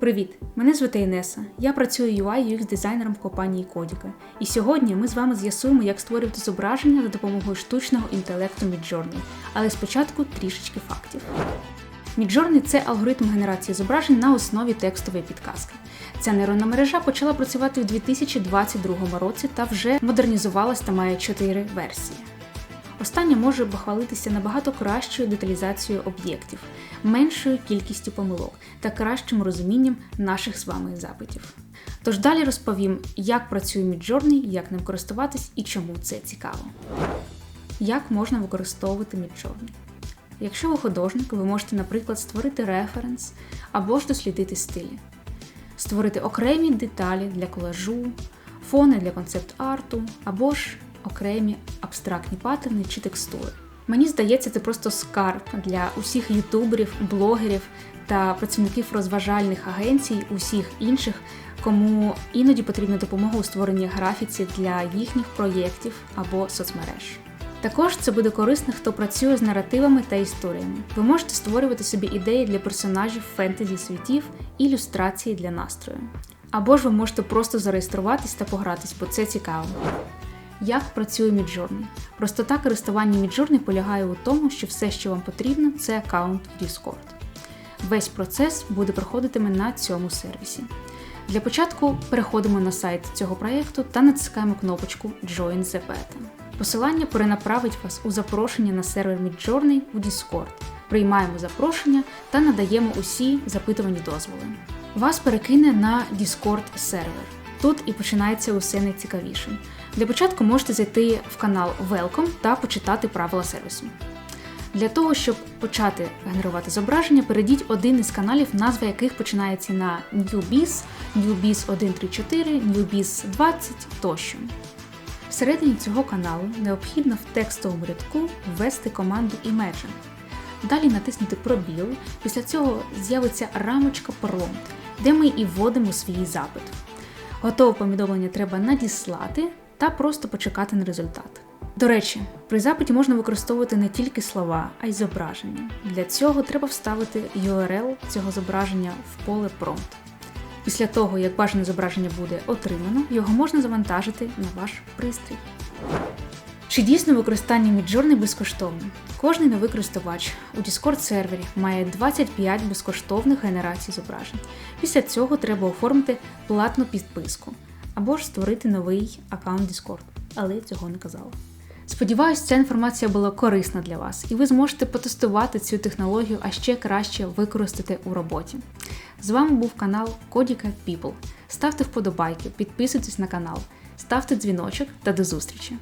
Привіт! Мене звати Інеса. Я працюю UI UX дизайнером в компанії Кодіка. І сьогодні ми з вами з'ясуємо, як створювати зображення за допомогою штучного інтелекту Midjourney. Але спочатку трішечки фактів. Midjourney – це алгоритм генерації зображень на основі текстової підказки. Ця нейронна мережа почала працювати в 2022 році та вже модернізувалась та має чотири версії. Остання може похвалитися набагато кращою деталізацією об'єктів, меншою кількістю помилок та кращим розумінням наших з вами запитів. Тож далі розповім, як працює Midjourney, як ним користуватись і чому це цікаво. Як можна використовувати Midjourney? Якщо ви художник, ви можете, наприклад, створити референс або ж дослідити стилі, створити окремі деталі для колажу, фони для концепт-арту або ж окремі абстрактні паттерни чи текстури. Мені здається, це просто скарб для усіх ютуберів, блогерів та працівників розважальних агенцій, усіх інших, кому іноді потрібна допомога у створенні графіці для їхніх проєктів або соцмереж. Також це буде корисно, хто працює з наративами та історіями. Ви можете створювати собі ідеї для персонажів фентезі світів, ілюстрації для настрою. Або ж ви можете просто зареєструватись та погратись, бо це цікаво. Як працює Midjourney? Простота користування Midjourney полягає у тому, що все, що вам потрібно, це аккаунт в Discord. Весь процес буде проходитиме на цьому сервісі. Для початку переходимо на сайт цього проєкту та натискаємо кнопочку Join the Beta. Посилання перенаправить вас у запрошення на сервер Midjourney у Discord. Приймаємо запрошення та надаємо усі запитувані дозволи. Вас перекине на Discord сервер. Тут і починається усе найцікавіше. Для початку можете зайти в канал Welcome та почитати правила сервісу. Для того, щоб почати генерувати зображення, перейдіть один із каналів, назва яких починається на NewBiz, NewBiz 134, NewBiz 20 тощо. Всередині цього каналу необхідно в текстовому рядку ввести команду Imagine. Далі натиснути пробіл, після цього з'явиться рамочка Prompt, де ми і вводимо свій запит. Готове повідомлення треба надіслати та просто почекати на результат. До речі, при запиті можна використовувати не тільки слова, а й зображення. Для цього треба вставити URL цього зображення в поле Prompt. Після того, як бажане зображення буде отримано, його можна завантажити на ваш пристрій. Чи дійсно використання Midjourney безкоштовне? Кожний новий користувач у Discord сервері має 25 безкоштовних генерацій зображень. Після цього треба оформити платну підписку або ж створити новий аккаунт Discord, але я цього не казала. Сподіваюсь, ця інформація була корисна для вас, і ви зможете потестувати цю технологію, а ще краще використати у роботі. З вами був канал Кодіка People. Ставте вподобайки, підписуйтесь на канал, ставте дзвіночок та до зустрічі!